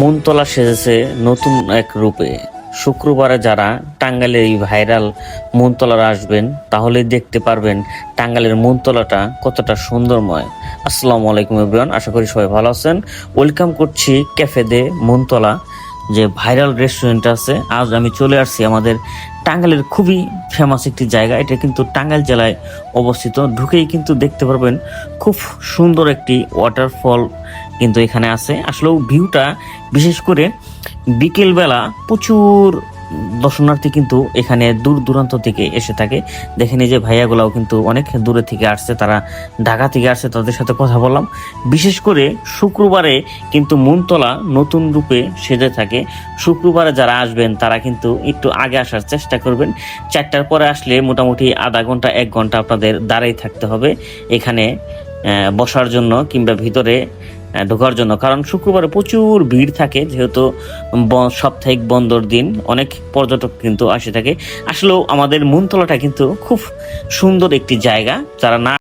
মনতলা সেজেছে নতুন এক রূপে। শুক্রবারে যারা টাঙ্গালের এই ভাইরাল মনতলার আসবেন তাহলে দেখতে পারবেন টাঙ্গাইলের মনতলাটা কতটা সুন্দরময়। আসসালামু আলাইকুম এভরিওয়ান, আশা করি সবাই ভালো আছেন। ওয়েলকাম করছি ক্যাফে দে মনতলা, যে ভাইরাল রেস্টুরেন্ট আছে। আজ আমি চলে আসছি আমাদের টাঙ্গালের খুবই ফেমাস একটি জায়গা। এটা কিন্তু টাঙ্গাইল জেলায় অবস্থিত। ঢুকেই কিন্তু দেখতে পারবেন খুব সুন্দর একটি ওয়াটারফল কিন্তু এখানে আছে। আসলে ভিউটা বিশেষ করে বিকেলবেলা প্রচুর দর্শনার্থী কিন্তু এখানে দূর দূরান্ত থেকে এসে থাকে। দেখেন এই যে ভাইয়াগুলাও কিন্তু অনেক দূরে থেকে আসছে, তারা ঢাকা থেকে আসছে, তাদের সাথে কথা বললাম। বিশেষ করে শুক্রবারে কিন্তু মনতলা নতুন রূপে সেজে থাকে। শুক্রবারে যারা আসবেন, তারা কিন্তু একটু আগে আসার চেষ্টা করবেন। চারটার পরে আসলে মোটামুটি আধা ঘণ্টা, এক ঘণ্টা আপনাদের দাঁড়াই থাকতে হবে। এখানে বসার জন্য কিংবা ভিতরে ঢোকার জন্য। কারণ শুক্রবারে প্রচুর ভিড় থাকে, যেহেতু সাপ্তাহিক বন্দর দিন, অনেক পর্যটক কিন্তু আসে থাকে। আসলেও আমাদের মুনতলাটা কিন্তু খুব সুন্দর একটি জায়গা, যারা না